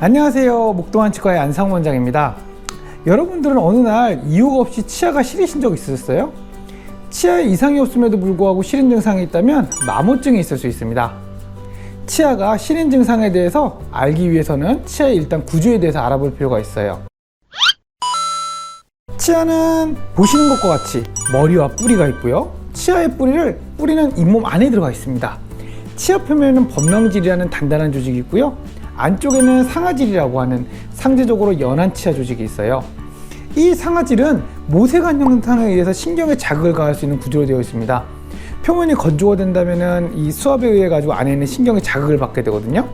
안녕하세요. 목동한 치과의 안상 원장입니다. 여러분들은 어느 날 이유가 없이 치아가 시리신 적 있으셨어요? 치아에 이상이 없음에도 불구하고 시린 증상이 있다면 마모증이 있을 수 있습니다. 치아가 시린 증상에 대해서 알기 위해서는 치아의 일단 구조에 대해서 알아볼 필요가 있어요. 치아는 보시는 것과 같이 머리와 뿌리가 있고요. 치아의 뿌리를 뿌리는 잇몸 안에 들어가 있습니다. 치아 표면에는 범랑질이라는 단단한 조직이 있고요. 안쪽에는 상아질이라고 하는 상대적으로 연한 치아 조직이 있어요. 이 상아질은 모세관 형상에 의해서 신경에 자극을 가할 수 있는 구조로 되어 있습니다. 표면이 건조가 된다면 이 수압에 의해 가지고 안에 있는 신경에 자극을 받게 되거든요.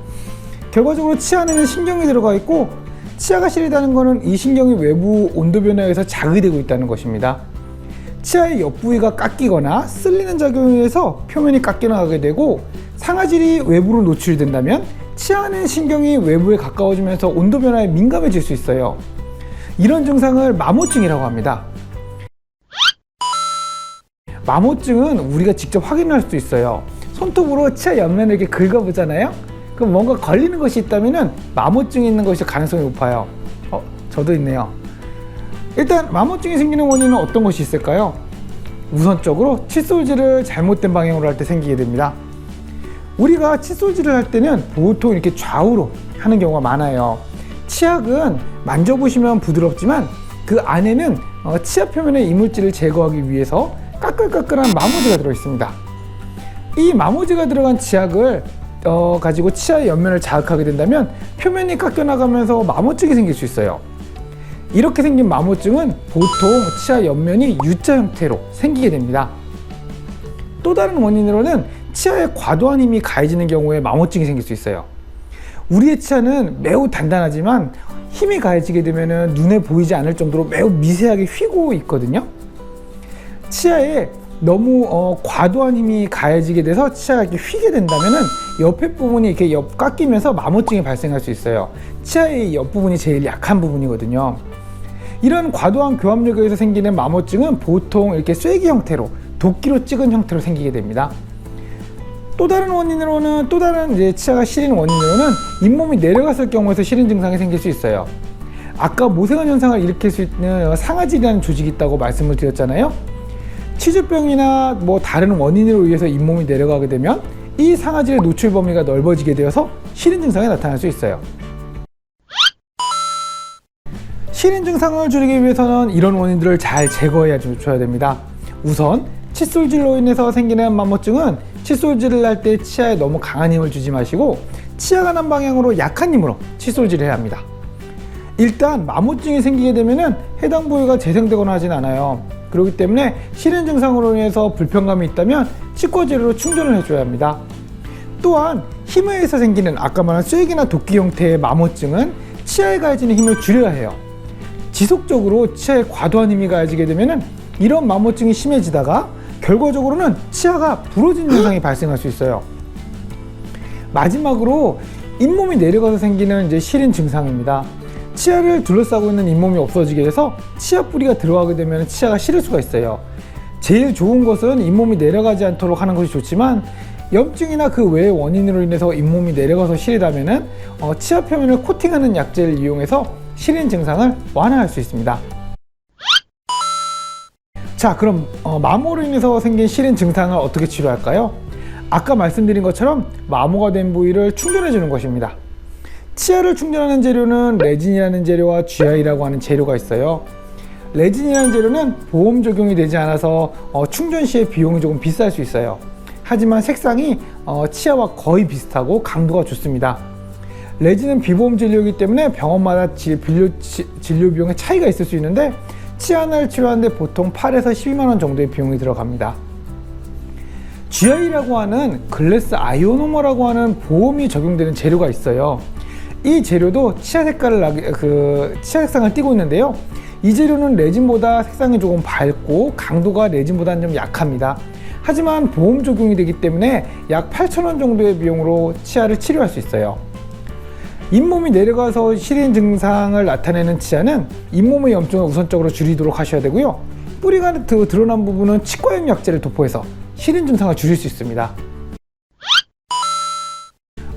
결과적으로 치아 안에는 신경이 들어가 있고 치아가 시리다는 것은 이 신경이 외부 온도 변화에 의해서 자극이 되고 있다는 것입니다. 치아의 옆 부위가 깎이거나 쓸리는 작용에 의해서 표면이 깎여 나가게 되고 상아질이 외부로 노출된다면 치아 안의 신경이 외부에 가까워지면서 온도 변화에 민감해질 수 있어요. 이런 증상을 마모증이라고 합니다. 마모증은 우리가 직접 확인할 수 있어요. 손톱으로 치아 옆면을 이렇게 긁어보잖아요. 그럼 뭔가 걸리는 것이 있다면 마모증이 있는 것이 가능성이 높아요. 어, 저도 있네요. 일단 마모증이 생기는 원인은 어떤 것이 있을까요? 우선적으로 칫솔질을 잘못된 방향으로 할 때 생기게 됩니다. 우리가 칫솔질을 할 때는 보통 이렇게 좌우로 하는 경우가 많아요. 치약은 만져보시면 부드럽지만 그 안에는 어, 치아 표면의 이물질을 제거하기 위해서 까끌까끌한 마모제가 들어 있습니다. 이 마모제가 들어간 치약을 어, 가지고 치아의 옆면을 자극하게 된다면 표면이 깎여나가면서 마모증이 생길 수 있어요. 이렇게 생긴 마모증은 보통 치아 옆면이 U자 형태로 생기게 됩니다. 또 다른 원인으로는 치아에 과도한 힘이 가해지는 경우에 마모증이 생길 수 있어요. 우리의 치아는 매우 단단하지만 힘이 가해지게 되면 눈에 보이지 않을 정도로 매우 미세하게 휘고 있거든요. 치아에 너무 어, 과도한 힘이 가해지게 돼서 치아가 이렇게 휘게 된다면은 옆에 부분이 이렇게 옆 깎이면서 마모증이 발생할 수 있어요. 치아의 옆 부분이 제일 약한 부분이거든요. 이런 과도한 교합력에 의해서 생기는 마모증은 보통 이렇게 쐐기 형태로 도끼로 찍은 형태로 생기게 됩니다. 또 다른 원인으로는 또 다른 이제 치아가 시린 원인으로는 잇몸이 내려갔을 경우에서 시린 증상이 생길 수 있어요. 아까 모세관 현상을 일으킬 수 있는 상아질이라는 조직이 있다고 말씀을 드렸잖아요. 치주병이나 뭐 다른 원인으로 의해서 잇몸이 내려가게 되면 이 상아질의 노출 범위가 넓어지게 되어서 시린 증상이 나타날 수 있어요. 시린 증상을 줄이기 위해서는 이런 원인들을 잘 제거해야 줘야 됩니다. 우선 칫솔질로 인해서 생기는 마모증은 칫솔질을 할 때 치아에 너무 강한 힘을 주지 마시고 치아가 난 방향으로 약한 힘으로 칫솔질을 해야 합니다. 일단 마모증이 생기게 되면 해당 부위가 재생되거나 하진 않아요. 그렇기 때문에 시린 증상으로 인해서 불편감이 있다면 치과 재료로 충전을 해줘야 합니다. 또한 힘에 의해서 생기는 아까 말한 쐐기나 도끼 형태의 마모증은 치아에 가해지는 힘을 줄여야 해요. 지속적으로 치아에 과도한 힘이 가해지게 되면 이런 마모증이 심해지다가 결과적으로는 치아가 부러진 증상이 발생할 수 있어요. 마지막으로 잇몸이 내려가서 생기는 이제 시린 증상입니다. 치아를 둘러싸고 있는 잇몸이 없어지게 돼서 치아 뿌리가 들어가게 되면 치아가 시릴 수가 있어요. 제일 좋은 것은 잇몸이 내려가지 않도록 하는 것이 좋지만 염증이나 그 외의 원인으로 인해서 잇몸이 내려가서 시리다면은 어, 치아 표면을 코팅하는 약제를 이용해서 시린 증상을 완화할 수 있습니다. 자, 그럼 어, 마모로 인해서 생긴 시린 증상을 어떻게 치료할까요? 아까 말씀드린 것처럼 마모가 된 부위를 충전해 주는 것입니다. 치아를 충전하는 재료는 레진이라는 재료와 GI라고 하는 재료가 있어요. 레진이라는 재료는 보험 적용이 되지 않아서 어, 충전 시에 비용이 조금 비쌀 수 있어요. 하지만 색상이 어, 치아와 거의 비슷하고 강도가 좋습니다. 레진은 비보험 진료이기 때문에 병원마다 지- 진료, 지- 진료 비용의 차이가 있을 수 있는데 치아를 치료하는데 보통 8에서 12만 원 정도의 비용이 들어갑니다. GI라고 하는 글래스 아이오노머라고 하는 보험이 적용되는 재료가 있어요. 이 재료도 치아 색깔을 그 치아 색상을 띠고 있는데요. 이 재료는 레진보다 색상이 조금 밝고 강도가 레진보다는 좀 약합니다. 하지만 보험 적용이 되기 때문에 약 8,000원 정도의 비용으로 치아를 치료할 수 있어요. 잇몸이 내려가서 시린 증상을 나타내는 치아는 잇몸의 염증을 우선적으로 줄이도록 하셔야 되고요. 뿌리가 드- 드러난 부분은 치과용 약제를 도포해서 시린 증상을 줄일 수 있습니다.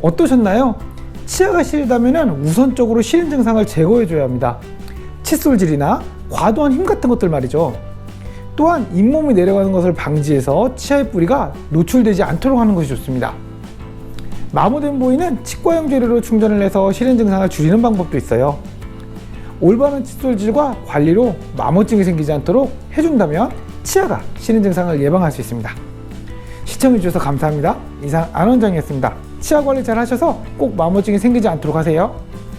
어떠셨나요? 치아가 시리다면 우선적으로 시린 증상을 제거해줘야 합니다. 칫솔질이나 과도한 힘 같은 것들 말이죠. 또한 잇몸이 내려가는 것을 방지해서 치아의 뿌리가 노출되지 않도록 하는 것이 좋습니다. 마모된 부위는 치과용 재료로 충전을 해서 시린 증상을 줄이는 방법도 있어요. 올바른 칫솔질과 관리로 마모증이 생기지 않도록 해준다면 치아가 시린 증상을 예방할 수 있습니다. 시청해주셔서 감사합니다. 이상 안 원장이었습니다. 치아 관리 잘 하셔서 꼭 마모증이 생기지 않도록 하세요.